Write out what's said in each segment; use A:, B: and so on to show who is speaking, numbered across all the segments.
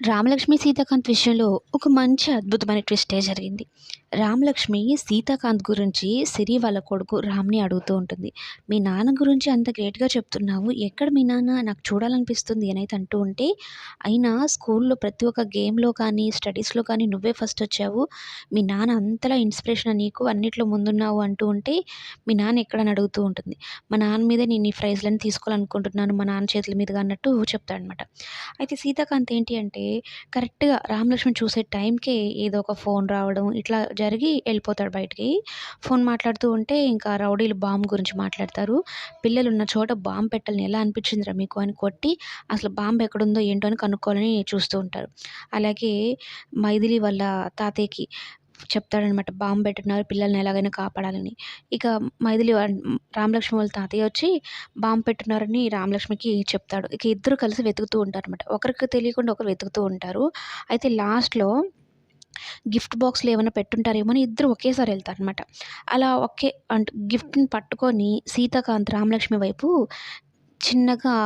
A: రామలక్ష్మి సీతాకాంత్ విషయంలో ఒక మంచి అద్భుతమైన ట్విస్టే జరిగింది. రామలక్ష్మి సీతాకాంత్ గురించి సిరి వాళ్ళ కొడుకు రామ్ని అడుగుతూ ఉంటుంది. మీ నాన్న గురించి అంత గ్రేట్గా చెప్తున్నావు. ఎక్కడ మీ నాన్న? నాకు చూడాలనిపిస్తుంది అని అయితే అంటూ ఉంటే అయినా స్కూల్లో ప్రతి ఒక్క గేమ్లో కానీ స్టడీస్లో కానీ నువ్వే ఫస్ట్ వచ్చావు. మీ నాన్న అంతలా ఇన్స్పిరేషన్ నీకు అన్నిట్లో ముందున్నావు అంటూ ఉంటే మీ నాన్న ఎక్కడని అడుగుతూ ఉంటుంది. మా నాన్న మీద నేను ఈ ప్రైజ్లను తీసుకోవాలనుకుంటున్నాను మా నాన్న చేతుల మీదుగా అన్నట్టు చెప్తాడనమాట. అయితే సీతాకాంత్ ఏంటి అంటే కరెక్ట్గా రామలక్ష్మణ్ చూసే టైంకే ఏదో ఒక ఫోన్ రావడం ఇట్లా జరిగి వెళ్ళిపోతాడు బయటికి. ఫోన్ మాట్లాడుతూ ఉంటే ఇంకా రౌడీలు బాంబు గురించి మాట్లాడతారు. పిల్లలు ఉన్న చోట బాంబు పెట్టాలని ఎలా అనిపించిందిరా మీకు అని కొట్టి అసలు బాంబు ఎక్కడుందో ఏంటో అని కనుక్కోవాలని చూస్తూ ఉంటారు. అలాగే మైథిలి వాళ్ళ తాతయ్యకి చెప్తాడనమాట బాంబు పెట్టున్నారు పిల్లల్ని ఎలాగైనా కాపాడాలని. ఇక మైథిలి రామలక్ష్మి వాళ్ళ తాతయ్య వచ్చి బాంబు పెట్టున్నారని రామలక్ష్మికి చెప్తాడు. ఇక ఇద్దరు కలిసి వెతుకుతూ ఉంటారు అనమాట ఒకరికి తెలియకుండా ఒకరు వెతుకుతూ ఉంటారు. అయితే లాస్ట్లో గిఫ్ట్ బాక్స్లో ఏమైనా పెట్టుంటారేమో అని ఇద్దరు ఒకేసారి వెళ్తారు అనమాట అలా ఒకే అంటే గిఫ్ట్ని పట్టుకొని సీతాకాంత్ రామలక్ష్మి వైపు చిన్నగా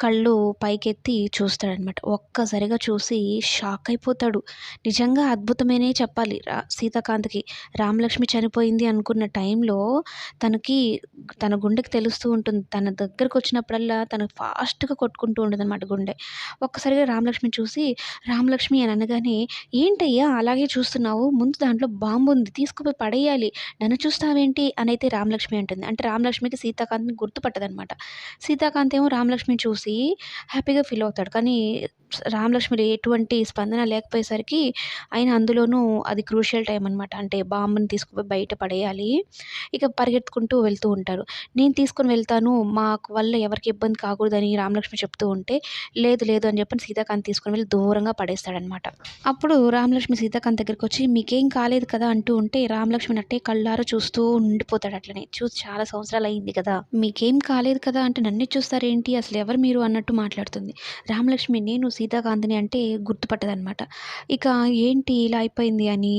A: కళ్ళు పైకెత్తి చూస్తాడనమాట ఒక్కసారిగా చూసి షాక్ అయిపోతాడు. నిజంగా అద్భుతమేనే చెప్పాలి రా సీతాకాంత్కి. రామలక్ష్మి చనిపోయింది అనుకున్న టైంలో తనకి తన గుండెకి తెలుస్తూ ఉంటుంది. తన దగ్గరకు వచ్చినప్పుడల్లా తను ఫాస్ట్గా కొట్టుకుంటూ ఉంటుంది అనమాట గుండె. ఒక్కసారిగా రామలక్ష్మి చూసి రామలక్ష్మి అని అనగానే ఏంటయ్యా అలాగే చూస్తున్నావు? ముందు దాంట్లో బాంబు ఉంది. తీసుకుపోయి పడేయాలి. నన్ను చూస్తావేంటి? అని అయితే రామలక్ష్మి అంటుంది. అంటే రామలక్ష్మికి సీతాకాంత్ని గుర్తుపట్టదనమాట సీతాకాంత్ ఏమో రామలక్ష్మిని చూసి హ్యాపీగా ఫీల్ అవుతాడు. కానీ రామలక్ష్మి ఎటువంటి స్పందన లేకపోయేసరికి ఆయన అందులోనూ అది క్రూషియల్ టైం అనమాట అంటే బాంబుని తీసుకుపోయి బయట పడేయాలి. ఇక పరిగెత్తుకుంటూ వెళ్తూ ఉంటారు. నేను తీసుకొని వెళ్తాను మాకు వల్ల ఎవరికి ఇబ్బంది కాకూడదని రామలక్ష్మి చెప్తూ ఉంటే లేదు లేదు అని చెప్పి సీతాకాంత్ తీసుకొని వెళ్ళి దూరంగా పడేస్తాడనమాట అప్పుడు రామలక్ష్మి సీతాకాంత్ దగ్గరికి వచ్చి మీకేం కాలేదు కదా అంటూ ఉంటే రామలక్ష్మి అట్టే కళ్ళారా చూస్తూ ఉండిపోతాడు అట్లనే. చూసి చాలా సంవత్సరాలు అయింది కదా మీకేం కాలేదు కదా అంటే నన్ను చూస్తారేంటి? అసలు ఎవరు మీరు? అన్నట్టు మాట్లాడుతుంది. రామలక్ష్మి నేను సీతాకాంతిని అంటే గుర్తుపట్టదనమాట ఇక ఏంటి ఇలా అయిపోయింది అని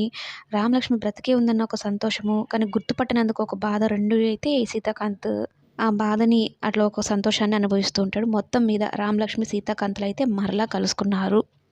A: రామలక్ష్మి బ్రతికే ఉందన్న ఒక సంతోషము కానీ గుర్తుపట్టినందుకు ఒక బాధ రెండు అయితే సీతాకాంత్ ఆ బాధని అట్లా ఒక సంతోషాన్ని అనుభవిస్తూ ఉంటాడు. మొత్తం మీద రామలక్ష్మి సీతాకాంతలు అయితే మరలా కలుసుకున్నారు.